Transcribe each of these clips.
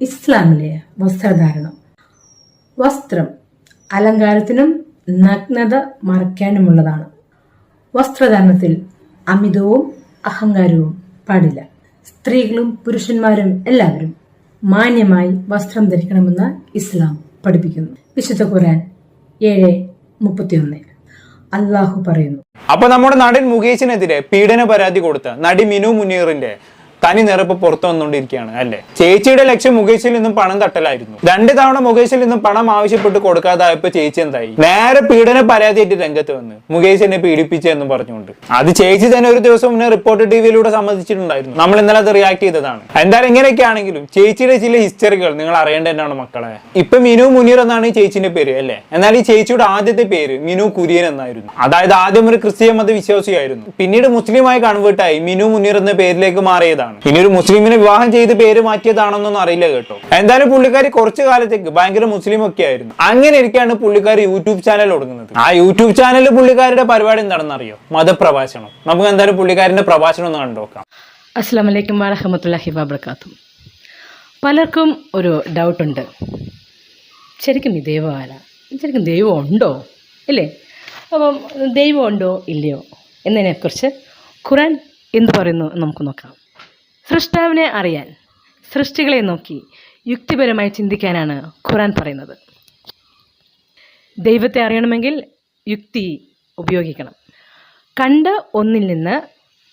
ഇസ്ലാമിലെ വസ്ത്രധാരണം. വസ്ത്രം അലങ്കാരത്തിനും നഗ്നത മറയ്ക്കാനുമുള്ളതാണ്. വസ്ത്രധാരണത്തിൽ അമിതവും അഹങ്കാരവും പാടില്ല. സ്ത്രീകളും പുരുഷന്മാരും എല്ലാവരും മാന്യമായി വസ്ത്രം ധരിക്കണമെന്ന് ഇസ്ലാം പഠിപ്പിക്കുന്നു. വിശുദ്ധ ഖുർആൻ ഏഴ് മുപ്പത്തിയൊന്ന്. അള്ളാഹു പറയുന്നു. അപ്പൊ നമ്മുടെ നടൻ മുകേഷിനെതിരെ പീഡന പരാതി കൊടുത്ത നടി മിനു മുനീറിന്റെ തനി നിറപ്പ് പുറത്തു വന്നുകൊണ്ടിരിക്കുകയാണ് അല്ലെ? ചേച്ചിയുടെ ലക്ഷ്യം മുകേഷിൽ നിന്നും പണം തട്ടലായിരുന്നു. രണ്ട് തവണ മുകേഷിൽ നിന്നും പണം ആവശ്യപ്പെട്ട് കൊടുക്കാതായപ്പോ ചേച്ചി എന്തായി? നേരെ പീഡന പരാതിയായിട്ട് രംഗത്ത് വന്ന് മുകേഷ് എന്നെ പീഡിപ്പിച്ചു എന്ന് പറഞ്ഞുകൊണ്ട്. അത് ചേച്ചി തന്നെ ഒരു ദിവസം മുന്നേ റിപ്പോർട്ട് ടി വിയിലൂടെ സമ്മതിച്ചിട്ടുണ്ടായിരുന്നു. നമ്മൾ ഇന്നലെ അത് റിയാക്ട് ചെയ്തതാണ്. എന്തായാലും ഇങ്ങനെയൊക്കെ ആണെങ്കിലും ചേച്ചിയുടെ ചില ഹിസ്റ്ററികൾ നിങ്ങൾ അറിയേണ്ട തന്നെയാണ് മക്കളെ. ഇപ്പൊ മിനു മുനീർ എന്നാണ് ഈ ചേച്ചിന്റെ പേര് അല്ലേ? എന്നാൽ ഈ ചേച്ചിയുടെ ആദ്യത്തെ പേര് മിനു കുര്യൻ എന്നായിരുന്നു. അതായത് ആദ്യം ഒരു ക്രിസ്തീയ മത വിശ്വാസിയായിരുന്നു. പിന്നീട് മുസ്ലിമായി കൺവേർട്ടായി മിനു മുനീർ എന്ന പേരിലേക്ക് മാറിയതാണ് ഇനി ഒരു മുസ്ലിമിനെ വിവാഹം ചെയ്ത് പേര് മാറ്റിയതാണെന്നൊന്നും അറിയില്ല കേട്ടോ. എന്തായാലും പുള്ളിക്കാരി കുറച്ചു കാലത്തേക്ക് ഭയങ്കര മുസ്ലിം ഒക്കെ ആയിരുന്നു. അങ്ങനെ ഇരിക്കാണ് പുള്ളിക്കാരി യൂട്യൂബ് ചാനൽ തുടങ്ങുന്നത് ആ യൂട്യൂബ് ചാനലിൽ പുള്ളിക്കാരുടെ പരിപാടി എന്താണെന്ന് അറിയോ മതപ്രഭാഷണം. നമുക്ക് എന്തായാലും പുള്ളിക്കാരിന്റെ പ്രഭാഷണം ഒന്ന് കണ്ടുനോക്കാം അസ്സാം വലൈക്കും വറഹമത്തല്ലാഹി വാബർക്കാത്തു പലർക്കും ഒരു ഡൗട്ടുണ്ട്. ശരിക്കും ഈ ദൈവമാല ശരിക്കും ദൈവം ഉണ്ടോ? ഇല്ലേ? അപ്പം ദൈവം ഉണ്ടോ? ഇല്ലയോ? എന്നതിനെക്കുറിച്ച് ഖുറാൻ എന്ത് പറയുന്നു നമുക്ക് നോക്കാം. സൃഷ്ടാവിനെ അറിയാൻ സൃഷ്ടികളെ നോക്കി യുക്തിപരമായി ചിന്തിക്കാനാണ് ഖുറാൻ പറയുന്നത്. ദൈവത്തെ അറിയണമെങ്കിൽ യുക്തി ഉപയോഗിക്കണം. കണ്ട ഒന്നിൽ നിന്ന്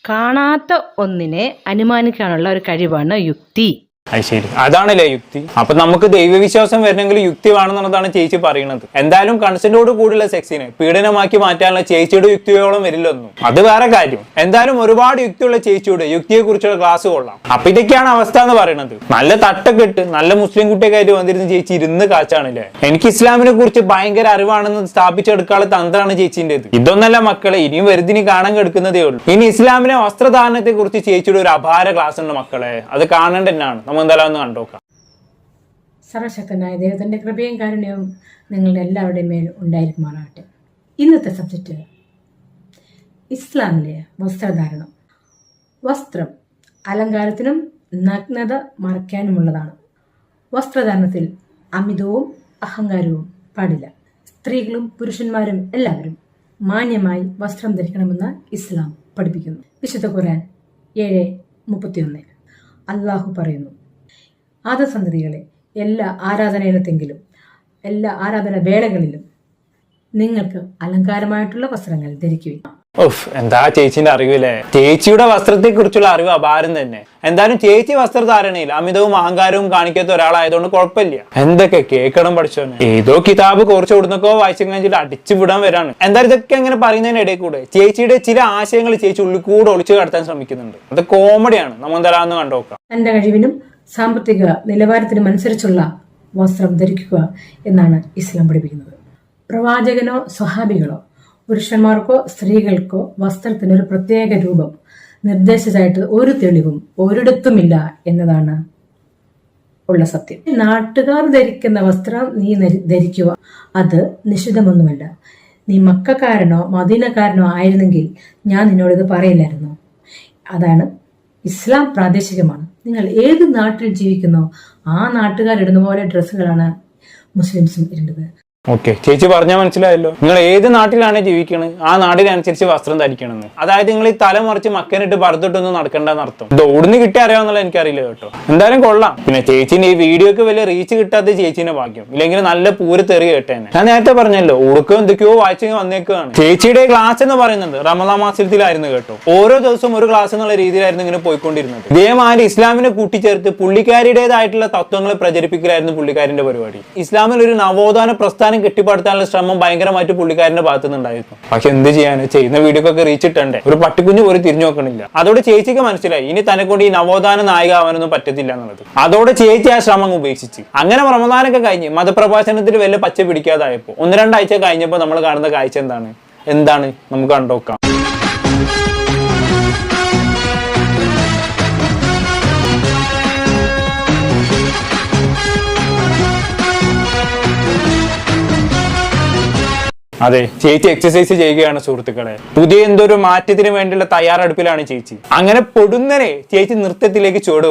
കാണാത്ത ഒന്നിനെ അനുമാനിക്കാനുള്ള ഒരു കഴിവാണ് യുക്തി. അത് ശരി. അതാണല്ലേ യുക്തി. അപ്പൊ നമുക്ക് ദൈവവിശ്വാസം വരണമെങ്കിൽ യുക്തി വേണമെന്നുള്ളതാണ് ചേച്ചി പറയുന്നത്. എന്തായാലും കൺസെന്റോട് കൂടിയുള്ള സെക്സിനെ പീഡനമാക്കി മാറ്റാനുള്ള ചേച്ചിയുടെ യുക്തിയോളം വരില്ലൊന്നും. അത് വേറെ കാര്യം. എന്തായാലും ഒരുപാട് യുക്തിയുള്ള ചേച്ചിയുടെ യുക്തിയെ കുറിച്ചുള്ള ക്ലാസ് കൊള്ളാം. അപ്പൊ ഇതൊക്കെയാണ് അവസ്ഥ എന്ന് പറയുന്നത്. നല്ല തട്ടൊക്കെ ഇട്ട് നല്ല മുസ്ലിം കുട്ടിയൊക്കെ വന്നിരുന്ന ചേച്ചി ഇരുന്ന് കാച്ചാണല്ലേ? എനിക്ക് ഇസ്ലാമിനെ കുറിച്ച് ഭയങ്കര അറിവാണെന്ന് സ്ഥാപിച്ചെടുക്കാനുള്ള തന്ത്രമാണ് ചേച്ചിന്റെത് ഇതൊന്നല്ല മക്കളെ ഇനിയും വെറുതെ കാണാൻ കെടുക്കുന്നതേ ഉള്ളൂ. ഇനി ഇസ്ലാമിലെ വസ്ത്രധാരണത്തെ കുറിച്ച് ചേച്ചിയുടെ ഒരു അപാര ക്ലാസ് ഉണ്ട് മക്കളെ. അത് കാണേണ്ട തന്നെയാണ് നമ്മൾ എന്തായാലും ഒന്ന് കണ്ടോക്കാം സർവശക്തനായ ദൈവത്തിന്റെ കൃപയും കാരുണ്യവും നിങ്ങളുടെ എല്ലാവരുടെയും മേൽ ഉണ്ടായിരിക്കുമാറാകട്ടെ. ഇന്നത്തെ സബ്ജക്റ്റ് ഇസ്ലാമിലെ വസ്ത്രധാരണം. വസ്ത്രം അലങ്കാരത്തിനും നഗ്നത മറയ്ക്കാനുമുള്ളതാണ്. വസ്ത്രധാരണത്തിൽ അമിതവും അഹങ്കാരവും പാടില്ല. സ്ത്രീകളും പുരുഷന്മാരും എല്ലാവരും മാന്യമായി വസ്ത്രം ധരിക്കണമെന്ന് ഇസ്ലാം പഠിപ്പിക്കുന്നു. വിശുദ്ധ ഖുർആൻ ഏഴ് മുപ്പത്തിയൊന്ന്. അള്ളാഹു പറയുന്നു ആദസന്തതികളെ എല്ലാ ആരാധനയിലത്തെങ്കിലും എല്ലാ ആരാധന വേളകളിലും നിങ്ങൾക്ക് അലങ്കാരമായിട്ടുള്ള വസ്ത്രങ്ങൾ ധരിക്കുക എന്താ ചേച്ചിന്റെ അറിവില്ലേ ചേച്ചിയുടെ വസ്ത്രത്തെ കുറിച്ചുള്ള അറിവ് അപാരം തന്നെ. എന്തായാലും ചേച്ചി വസ്ത്രധാരണയിൽ അമിതവും അഹങ്കാരവും കാണിക്കാത്ത ഒരാളായതുകൊണ്ട് കുഴപ്പമില്ല. എന്തൊക്കെ കേൾക്കണം പഠിച്ചോനെ ഏതോ കിതാബ് കുറച്ച് കൊടുന്നൊക്കെ വായിച്ചു കഴിഞ്ഞിട്ട് അടിച്ചു വിടാൻ വരാണ്. എന്തായാലും ഇതൊക്കെ അങ്ങനെ പറയുന്നതിനിടയിൽ കൂടെ ചേച്ചിയുടെ ചില ആശയങ്ങൾ ചേച്ചി ഉള്ളിൽ കൂടെ ഒളിച്ചു കടത്താൻ ശ്രമിക്കുന്നുണ്ട്. അത് കോമഡിയാണ് നമ്മൾ എന്തായാലും കണ്ടോക്കാം എന്റെ കഴിവിനും സാമ്പത്തിക നിലവാരത്തിനുമനുസരിച്ചുള്ള വസ്ത്രം ധരിക്കുക എന്നാണ് ഇസ്ലാം പഠിപ്പിക്കുന്നത്. പ്രവാചകനോ സ്വഹാബികളോ പുരുഷന്മാർക്കോ സ്ത്രീകൾക്കോ വസ്ത്രത്തിന് ഒരു പ്രത്യേക രൂപം നിർദ്ദേശിച്ചതായിട്ട് ഒരു തെളിവും ഒരിടത്തുമില്ല എന്നതാണ് ഉള്ള സത്യം. നാട്ടുകാർ ധരിക്കുന്ന വസ്ത്രം നീ ധരി- ധരിക്കുക അത് നിഷിദ്ധമൊന്നുമല്ല. നീ മക്കാരനോ മദീനക്കാരനോ ആയിരുന്നെങ്കിൽ ഞാൻ നിന്നോട് ഇത് പറയില്ലായിരുന്നു. അതാണ് ഇസ്ലാം പ്രാദേശികമാണ്. നിങ്ങൾ ഏത് നാട്ടിൽ ജീവിക്കുന്നോ ആ നാട്ടുകാർ ഇടുന്ന പോലെ ഡ്രസ്സുകളാണ് മുസ്ലിംസും ഇടേണ്ടത്. ഓക്കെ. ചേച്ചി പറഞ്ഞാൽ മനസ്സിലായല്ലോ. നിങ്ങൾ ഏത് നാട്ടിലാണ് ജീവിക്കുന്നത് ആ നാടിനനുസരിച്ച് വസ്ത്രം ധരിക്കണമെന്ന് അതായത് നിങ്ങൾ ഈ തല മറിച്ച് മക്കനിട്ട് പറത്തിട്ടൊന്നും നടക്കണ്ടെന്ന് അർത്ഥം. ഇത് ഓടുന്ന് കിട്ടി അറിയാവുന്നുള്ള എനിക്കറിയില്ല കേട്ടോ. എന്തായാലും കൊള്ളാം. പിന്നെ ചേച്ചിന്റെ ഈ വീഡിയോക്ക് വലിയ റീച്ച് കിട്ടാത്ത ചേച്ചിന്റെ ഭാഗ്യം. ഇല്ലെങ്കിൽ നല്ല പൂര് തെറി കേട്ടേനെ. ഞാൻ നേരത്തെ പറഞ്ഞല്ലോ ഉടുക്കോ എന്തൊക്കെയോ വായിച്ചു വന്നേക്കാണ്. ചേച്ചിയുടെ ക്ലാസ് എന്ന് പറയുന്നത് റമദാ മാസത്തിലായിരുന്നു കേട്ടോ. ഓരോ ദിവസവും ഒരു ക്ലാസ് എന്നുള്ള രീതിയിലായിരുന്നു ഇങ്ങനെ പോയിക്കൊണ്ടിരുന്നത്. ഇതേമാതിരി ഇസ്ലാമിനെ കൂട്ടിച്ചേർത്ത് പുള്ളിക്കാരിയുടേതായിട്ടുള്ള തത്വങ്ങൾ പ്രചരിപ്പിക്കലായിരുന്നു പുള്ളിക്കാരിന്റെ പരിപാടി. ഇസ്ലാമിൽ ഒരു നവോത്ഥാന പ്രസ്ഥാനം കെട്ടിപ്പടുത്താനുള്ള ശ്രമം ഭയങ്കരമായിട്ട് പുള്ളിക്കാരന്റെ ഭാഗത്തു നിന്നുണ്ടായിരുന്നു പക്ഷെ എന്ത് ചെയ്യാൻ? ചെയ്യുന്ന വീഡിയോക്കൊക്കെ റീച്ച് ഇട്ടണ്ടേ? ഒരു പട്ടിക്കുഞ്ഞ് പോലും തിരിഞ്ഞു നോക്കണില്ല. അതോടെ ചേച്ചിക്ക് മനസ്സിലായി. ഇനി തന്നെ കൊണ്ട് ഈ നവോത്ഥാന നായിക ആവാനൊന്നും പറ്റത്തില്ല എന്നുള്ളത്. അതോടെ ചേച്ചി ആ ശ്രമം ഉപേക്ഷിച്ച്. അങ്ങനെ റമദാനൊക്കെ കഴിഞ്ഞ് മതപ്രഭാഷണത്തിൽ വല്ല പച്ച പിടിക്കാതായപ്പോ ഒന്ന് രണ്ടാഴ്ച കഴിഞ്ഞപ്പോൾ നമ്മൾ കാണുന്ന കാഴ്ച എന്താണ്? എന്താണ്? നമുക്ക് കണ്ടോക്കാം. അതെ ചേച്ചി എക്സസൈസ് ചെയ്യുകയാണ് സുഹൃത്തുക്കളെ. പുതിയ എന്തൊരു മാറ്റത്തിന് വേണ്ടിയുള്ള തയ്യാറെടുപ്പിലാണ് ചേച്ചി. അങ്ങനെ പൊടുന്നനെ ചേച്ചി നൃത്തത്തിലേക്ക് ചുവട്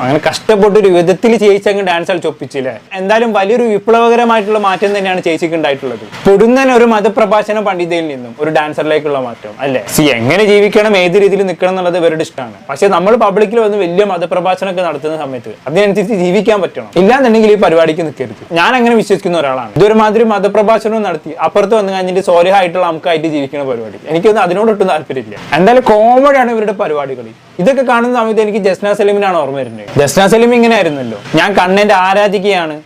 അങ്ങനെ കഷ്ടപ്പെട്ട് ഒരു വിധത്തിൽ ചേച്ചി അങ്ങ് ഡാൻസ് കളിച്ച് ഒപ്പിച്ചില്ലേ? എന്തായാലും വലിയൊരു വിപ്ലവകരമായിട്ടുള്ള മാറ്റം തന്നെയാണ് ചേച്ചിക്ക് ഉണ്ടായിട്ടുള്ളത്. പൊടുന്നൻ ഒരു മതപ്രഭാഷണ പണ്ഡിതയിൽ നിന്നും ഒരു ഡാൻസറിലേക്കുള്ള മാറ്റം അല്ലേ? സി എങ്ങനെ ജീവിക്കണം ഏത് രീതിയിൽ നിൽക്കണം എന്നുള്ളത് ഇവരുടെ ഇഷ്ടമാണ്. പക്ഷെ നമ്മൾ പബ്ലിക്കിൽ വന്ന് വലിയ മതപ്രഭാഷണമൊക്കെ നടത്തുന്ന സമയത്ത് അതിനനുസരിച്ച് ജീവിക്കാൻ പറ്റണം. ഇല്ലാന്നുണ്ടെങ്കിൽ ഈ പരിപാടിക്ക് നിൽക്കരുത്. ഞാൻ അങ്ങനെ വിശ്വസിക്കുന്ന ഒരാളാണ്. ഇതൊരുമാതിരി മതപ്രഭാഷണവും നടത്തി അപ്പുറത്ത് വന്ന് കഴിഞ്ഞിട്ട് സോലിഹായിട്ടുള്ള നമുക്കായിട്ട് ജീവിക്കുന്ന പരിപാടി. എനിക്കൊന്നും അതിനോടൊട്ടും താല്പര്യമില്ല. എന്തായാലും കോമഡിയാണ് ഇവരുടെ പരിപാടികൾ. ഇതൊക്കെ കാണുന്ന സമയത്ത് എനിക്ക് ജസ്ന സലീമിനാണ് ഓർമ്മ വരുന്നത്. ജസ്ന ഇങ്ങനെ ആയിരുന്നല്ലോ ഞാൻ കണ്ണന്റെ ആരാധികയാണ്.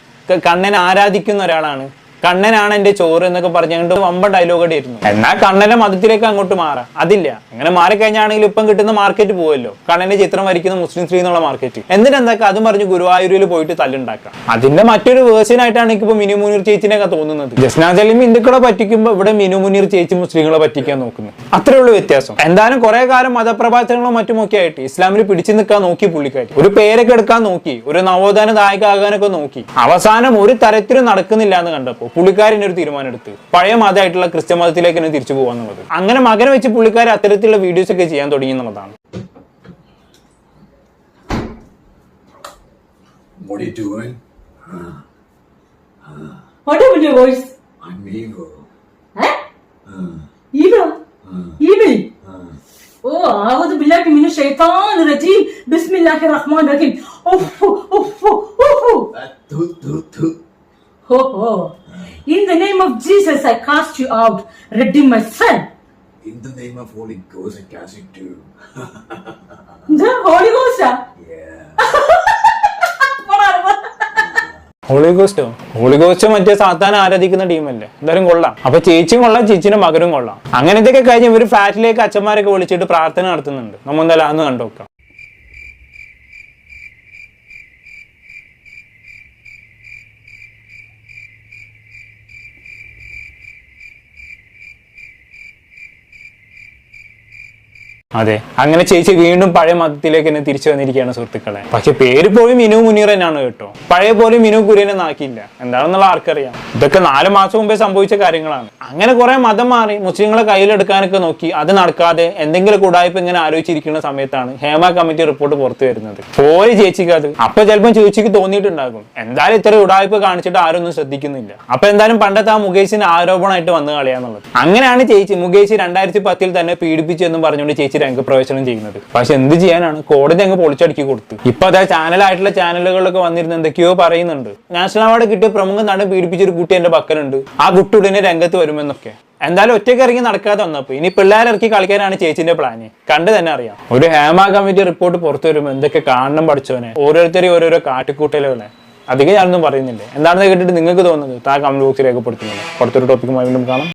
കണ്ണൻ ആരാധിക്കുന്ന ഒരാളാണ്. കണ്ണനാണ് എന്റെ ചോറ് എന്നൊക്കെ പറഞ്ഞുകൊണ്ട് വമ്പ ഡയലോഗ് ആയിരുന്നു എന്നാൽ കണ്ണനെ മതത്തിലേക്ക് അങ്ങോട്ട് മാറാം. അതില്ല. അങ്ങനെ മാറിക്കഴിഞ്ഞാണെങ്കിൽ ഇപ്പം കിട്ടുന്ന മാർക്കറ്റ് പോവല്ലോ. കണ്ണന്റെ ചിത്രം വരയ്ക്കുന്ന മുസ്ലിം സ്ത്രീ എന്നുള്ള മാർക്കറ്റ് എന്തിനെന്താക്ക അതും പറഞ്ഞ് ഗുരുവായൂരിൽ പോയിട്ട് തല്ലുണ്ടാക്കാം. അതിന്റെ മറ്റൊരു വേർഷൻ ആയിട്ടാണ് എനിക്ക് മിനു മുനീർ ചേച്ചിനെയൊക്കെ തോന്നുന്നത്. ജസ്നാ ജലീം ഹിന്ദുക്കളെ പറ്റിക്കുമ്പോൾ ഇവിടെ മിനു മുനീർ ചേച്ചി മുസ്ലിങ്ങളെ പറ്റിക്കാൻ നോക്കുന്നു. അത്രേ ഉള്ളൂ വ്യത്യാസം. എന്തായാലും കുറെ കാലം മതപ്രഭാഷണങ്ങളും മറ്റുമൊക്കെ ആയിട്ട് ഇസ്ലാമിൽ പിടിച്ചു നിൽക്കാൻ നോക്കി പുള്ളിക്കാരി. ഒരു പേരൊക്കെ എടുക്കാൻ നോക്കി. ഒരു നവോത്ഥാന ദായകാകാനൊക്കെ നോക്കി. അവസാനം ഒരു തരത്തിലും നടക്കുന്നില്ല എന്ന് കണ്ടപ്പോൾ പുള്ളിക്കാരൻ ഒരു തീരുമാനം എടുത്ത് പഴയ മതമായിട്ടുള്ള ക്രിസ്ത്യൻ മതത്തിലേക്ക് തന്നെ തിരിച്ചു പോകാന്നുള്ളത് അങ്ങനെ മകനെ വെച്ച് പുള്ളിക്കാരൻ അത്തരത്തിലുള്ള വീഡിയോസ് ഒക്കെ ചെയ്യാൻ തുടങ്ങി എന്നുള്ളതാണ് What are you doing? What happened to your voice? I'm evil. Huh? Evil? Evil? Oh, أعوذ بالله من الشيطان الرجيم بسم الله الرحمن الرحيم أوف أوف أوف That toot In the name of Jesus I cast you out redeem my son. In the name of Holy Ghost, I cast you too. The Holy Ghost ah? Yeah. Holy ഗോസ്റ്റോ holy ghost മറ്റേ സാത്താൻ ആരാധിക്കുന്ന ടീമല്ലേ എന്തായാലും കൊള്ളാം. അപ്പൊ ചേച്ചിയും കൊള്ളാം ചേച്ചിന്റെ മകനും കൊള്ളാം. അങ്ങനത്തെയൊക്കെ കഴിഞ്ഞ് ഇവർ ഫ്ലാറ്റിലേക്ക് അച്ഛന്മാരൊക്കെ വിളിച്ചിട്ട് പ്രാർത്ഥന നടത്തുന്നുണ്ട്. നമ്മൾ എന്തായാലും അന്ന് കണ്ടുനോക്കാം. അതെ. അങ്ങനെ ചേച്ചി വീണ്ടും പഴയ മതത്തിലേക്ക് തന്നെ തിരിച്ചു വന്നിരിക്കുകയാണ് സുഹൃത്തുക്കളെ. പക്ഷെ പേര് പോലും മിനു മുനീർ തന്നെയാണ് കേട്ടോ. പഴയ പോലും മിനു കുര്യനെ നാക്കിയില്ല എന്താണെന്നുള്ള ആർക്കറിയാം. ഇതൊക്കെ നാല് മാസം മുമ്പേ സംഭവിച്ച കാര്യങ്ങളാണ്. അങ്ങനെ കുറെ മതം മാറി മുസ്ലിങ്ങളെ കയ്യിലെടുക്കാനൊക്കെ നോക്കി അത് നടക്കാതെ എന്തെങ്കിലും കൂടായ്പ ഇങ്ങനെ ആലോചിച്ചിരിക്കുന്ന സമയത്താണ് ഹേമ കമ്മിറ്റി റിപ്പോർട്ട് പുറത്തു വരുന്നത്. പോലെ ചേച്ചിക്ക് അത് അപ്പൊ ചിലപ്പോൾ ചേച്ചിക്ക് തോന്നിയിട്ടുണ്ടാകും. എന്തായാലും ഇത്ര ഉടായ്പ കാണിച്ചിട്ട് ആരും ഒന്നും ശ്രദ്ധിക്കുന്നില്ല. അപ്പൊ എന്തായാലും പണ്ടത്തെ ആ മുകേഷിന് ആരോപണമായിട്ട് വന്നു കളയാന്നുള്ളത്. അങ്ങനെയാണ് ചേച്ചി മുകേഷ് രണ്ടായിരത്തി പത്തിൽ തന്നെ പീഡിപ്പിച്ചു എന്ന് പറഞ്ഞുകൊണ്ട് ചേച്ചി രംഗപ്രവേശനം ചെയ്യുന്നത്. പക്ഷെ എന്ത് ചെയ്യാനാണ്? കോടതി അങ്ങ് പൊളിച്ചടുക്കി കൊടുത്തു. ഇപ്പൊ അതായത് ചാനലായിട്ടുള്ള ചാനലുകളിലൊക്കെ വന്നിരുന്ന എന്തൊക്കെയോ പറയുന്നുണ്ട്. നാഷണൽ അവാർഡ് കിട്ടിയ പ്രമുഖ നടൻ പീഡിപ്പിച്ച ഒരു കുട്ടി എന്റെ പക്കലുണ്ട്. ആ കുട്ടി ഉടനെ രംഗത്ത് വരുമെന്നൊക്കെ. എന്തായാലും ഒറ്റയ്ക്ക് ഇറങ്ങി നടക്കാതെ വന്നപ്പോ ഇനി പിള്ളേരിറക്കി കളിക്കാനാണ് ചേച്ചിന്റെ പ്ലാന് കണ്ടു തന്നെ അറിയാം. ഒരു ഹേമ കമ്മിറ്റി റിപ്പോർട്ട് പുറത്തു വരുമ്പോൾ എന്തൊക്കെ കാണണം പഠിച്ചവനെ. ഓരോരുത്തരെയും ഓരോരോ കാട്ടിക്കൂട്ടലുകളെ. അധികം ഞാനൊന്നും പറയുന്നില്ല. എന്താണെന്ന് കേട്ടിട്ട് നിങ്ങൾക്ക് തോന്നുന്നത് താ കമന്റ് ബോക്സിൽ രേഖപ്പെടുത്തുന്നത്. പുറത്തൊരു ടോപ്പിക്കുമായി വീണ്ടും കാണാം.